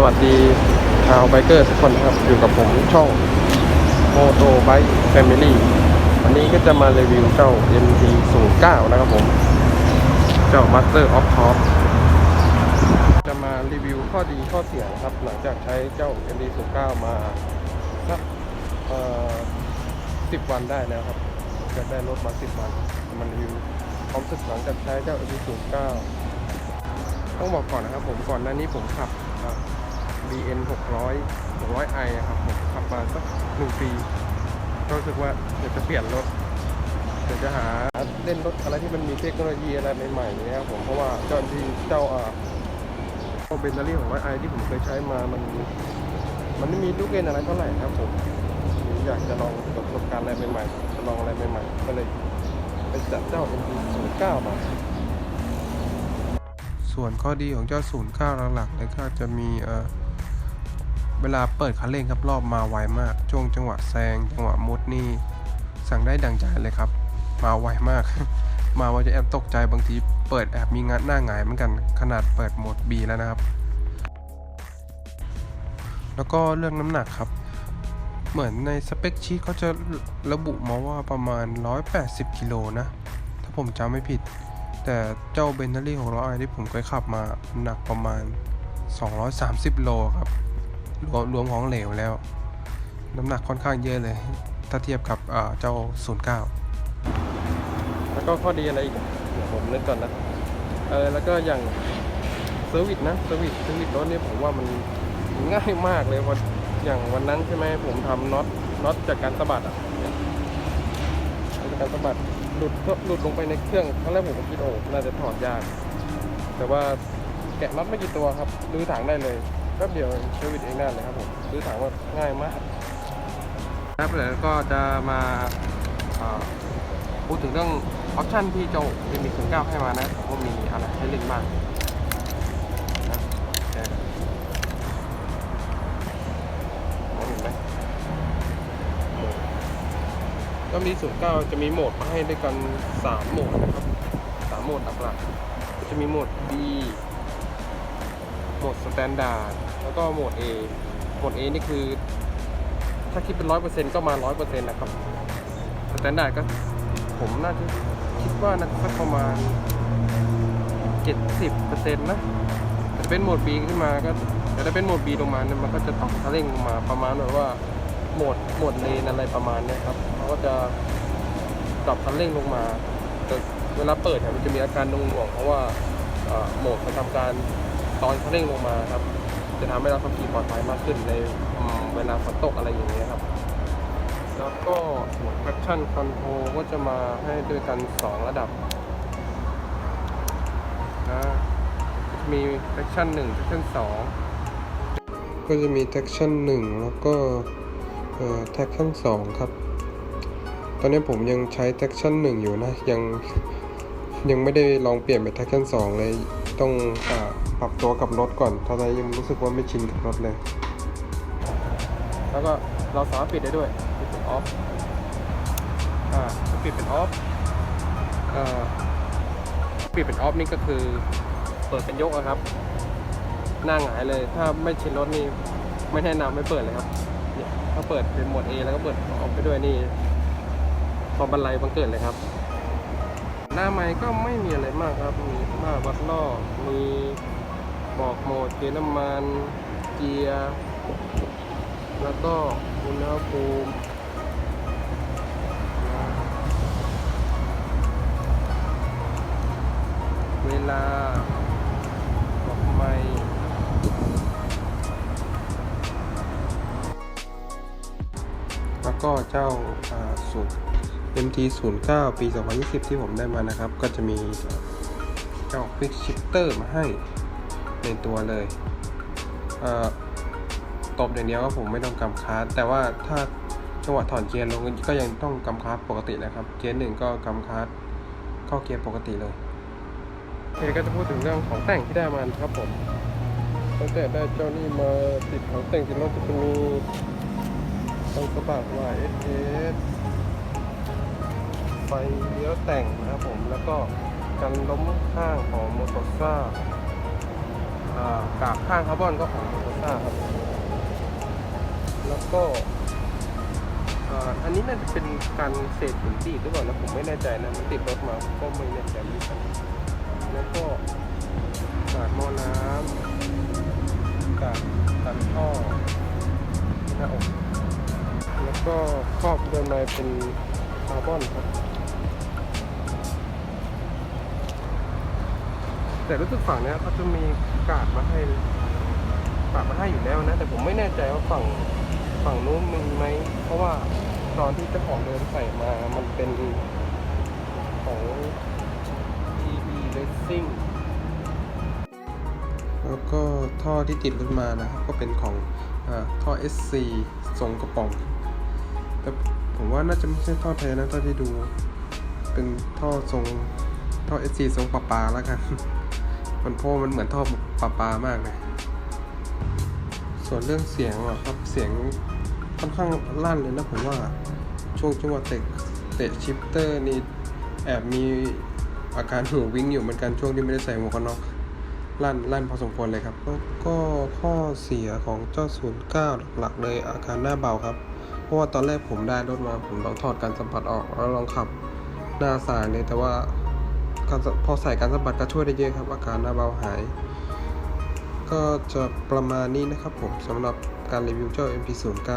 สวัสดีชาวไบเกอร์ทุกคนนะครับ อยู่กับผมช่องโมโตไบค์แฟมิลี่วันนี้ก็จะมารีวิวเจ้า MT 0 9นะครับผม เจ้า Master of Top จะมารีวิวข้อดีข้อเสียนะครับ หลังจากใช้เจ้า MT 0 9มาสักเอ่อ10วันได้แล้วครับจะได้รถมา10วันมารีวิวความสึกหลังจากใช้เจ้า MT 0 9ต้องบอกก่อนนะครับผมก่อนหน้านี้ผมขับ BN 600 600i อะครับผมขับมาสักหนึ่งปีก็รู้สึกว่าเดี๋ยวจะเปลี่ยนรถเดี๋ยวจะหาเล่นรถอะไรที่มันมีเทคโนโลยีอะไรใหม่ๆอย่างเงี้ยครับผมเพราะว่าเจ้าที่เจ้าอ่าเจ้าเบนซ์ลี่ 600i ที่ผมเคยใช้มามันมันไม่มีลูกเล่นอะไรเท่าไหร่ครับผมอยากจะลองประสบการณ์อะไรใหม่ๆจะลองอะไรใหม่ๆก็เลยไปจัดเจ้า MT 09 มาส่วนข้อดีของเจ้า 09 หลักๆเลยก็จะมีเอ่อ เวลาเปิดคันเร่งครับรอบมาไวมากช่วงจังหวะแซงจังหวะมุดนี่สั่งได้ดังใจเลยครับ มาไวมาก มาว่าจะแอบตกใจบางทีเปิดแอบมีงานหน้าหงายเหมือนกันขนาดเปิดโหมด B แล้วนะครับ แล้วก็เรื่องน้ำหนักครับ เหมือนในสเปคชีตเขาจะระบุมาว่าประมาณ 180กิโลนะ ถ้าผมจำไม่ผิด แต่เจ้าเบนเทอรี่ของเราไอที่ผมเคยขับมาหนักประมาณ 230 โลครับ รวมรวมของเหลวแล้ว น้ำหนักค่อนข้างเยอะเลย ถ้าเทียบกับอ่าเจ้า 09 แล้วก็ข้อดีอะไรอีกเดี๋ยวผมนึกก่อนนะ เออแล้วก็อย่างเซอร์วิสนะเซอร์วิสเซอร์วิสรถเนี่ยผมว่ามันง่ายมากเลยวันอย่างวันนั้นใช่ไหมผมทำน็อตน็อตจากการสะบัดอะเนี่ยจากการสะบัดหลุดหลุดลงไปในเครื่องครั้งแรกผมก็คิดโอ้น่าจะถอดยาก แต่ว่าแกะน็อตไม่กี่ตัวครับรื้อถังได้เลย แป๊บเดียวเซอร์วิสเองได้เลยครับผมรื้อถังว่าง่ายมากครับแล้วก็จะมาอ่าพูดถึงเรื่องออปชั่นที่เจ้าเอ็มบีศูนย์เก้าให้มานะว่ามีอะไรให้เล่นบ้างนะแกะมองเห็นไหมก็มีศูนย์เก้าจะมีโหมดมาให้ด้วยกันสามโหมดนะครับสามโหมดหลักๆจะมีโหมด B โหมดสแตนดาร์ดแล้วก็โหมด A โหมด A นี่คือ ถ้าคิดเป็นร้อยเปอร์เซ็นต์ก็มาร้อยเปอร์เซ็นต์นะครับสแตนดาร์ดก็ผมน่าจะคิดว่าน่าจะสักประมาณเจ็ดสิบเปอร์เซ็นต์นะแต่เป็นโหมด B ขึ้นมาก็แต่ถ้าเป็นโหมด B ลงมาเนี่ยมันก็จะต้องเร่งลงมาประมาณแบบว่าโหมดโหมดเลนอะไรประมาณเนี้ยครับเขาก็จะปรับคันเร่งลงมาแต่เวลาเปิดเนี่ยมันจะมีอาการหน่วงเพราะว่าโหมดมันทำการ ตอนคันเร่งลงมาครับ จะทำให้เราขับขี่ปลอดภัยมากขึ้นในเวลาฝนตกอะไรอย่างเงี้ยครับ แล้วก็โหมด traction control ก็จะมาให้ด้วยกัน 2 ระดับนะมี traction 1 traction 2ก็จะมี traction 1แล้วก็เอ่อ traction 2ครับ ตอนนี้ผมยังใช้ traction 1อยู่นะ ยังยังไม่ได้ลองเปลี่ยนเป็น traction 2เลย ต้องอา ปรับตัวกับรถก่อนตอนนี้ยังรู้สึกว่าไม่ชินกับรถเลย แล้วก็เราสามารถปิดได้ด้วยปิดเป็นออฟอ่าปิดเป็นออฟอ่อปิดเป็นออฟนี่ก็คือเปิดเป็นยกอะครับ หน้าหงายเลย ถ้าไม่ชินรถนี่ไม่แนะนำไม่เปิดเลยครับเนี่ยถ้าเปิดเป็นโหมด A แล้วก็เปิดออฟไปด้วยนี่พอบันไลบังเกิดเลยครับ หน้าไม้ก็ไม่มีอะไรมากครับ มีหน้าวัดล่อมี บอกโหมดเกียร์น้ำมันเกียร์แล้วก็อุณหภูมิเวลาบอกไม่แล้วก็เจ้าอ่าสูตร MT 0 9 ปี 2020 ที่ผมได้มานะครับ ก็จะมีเจ้า Quick Shifter มาให้ ในตัวเลยเอ่อตบอย่างเดียวก็ผมไม่ต้องกำคาร์ดแต่ว่าถ้าจังหวะถอนเกียร์ลงก็ยังต้องกำคาร์ดปกตินะครับ เกียร์หนึ่งก็กำคาร์ดเข้าเกียร์ปกติเลยโอเคก็จะพูดถึงเรื่องของแต่งที่ได้มาครับผมตั้งแต่ได้เจ้านี่มาติดของแต่งที่รถจะมีต้องสะบัดว่าเอสเอสไฟเลี้ยวแต่งนะครับผมแล้วก็กันล้มข้างของโมโตซ่าอ่า กากข้างคาร์บอนก็ของโตโยต้าครับ แล้วก็อ,อันนี้น่าจะเป็นการเศษหินดีดหรือเปล่านะผมไม่แน่ใจนะมันติดรถมาก็ไม่แน่ใจเหมือนกันแล้วก็กาดหม้อน้ำกาดตันท่อหน้าอกแล้วก็ครอบด้านในเป็นคาร์บอนครับ แต่รู้สึกฝั่งเนี้ยเขาจะมีกาดมาให้กาดมาให้อยู่แล้วนะ แต่ผมไม่แน่ใจว่าฝั่งฝั่งนู้นมีไหม เพราะว่าตอนที่เจ้าของเดินใส่มา มันเป็นของ TB Racing แล้วก็ท่อที่ติดรถมานะครับ ก็เป็นของอท่อ SC ทรงกระป๋องแต่ผมว่าน่าจะไม่ใช่ท่อแท้นะท่อที่ดู เป็นท่อทรงท่อ SC ทรงปลาปลาแล้วกัน มันพราะมันเหมือนท่อปลาปลามากเลย ส่วนเรื่องเสียงอะครับเสียงค่อนข้างลั่นเลยนะผมว่าช่วงจังหวะเตะเตะชิปเตอร์นี่แอบมีอาการหูวิ่งอยู่เหมือนกันช่วงที่ไม่ได้ใส่หมวกกันน็อกลั่นลั่นพอสมควรเลยครับ แล้วก็ข้อเสียของเจ้า 09 หลักๆเลยอาการหน้าเบาครับ เพราะว่าตอนแรกผมได้รถมาผมลองถอดการสัมผัสออกแล้วลองขับหน้าสายเลยแต่ว่า การพอใส่การสะบัดก็ช่วยได้เยอะครับ อาการหน้าเบาหาย ก็จะประมาณนี้นะครับผมสำหรับการรีวิวเจ้า MP09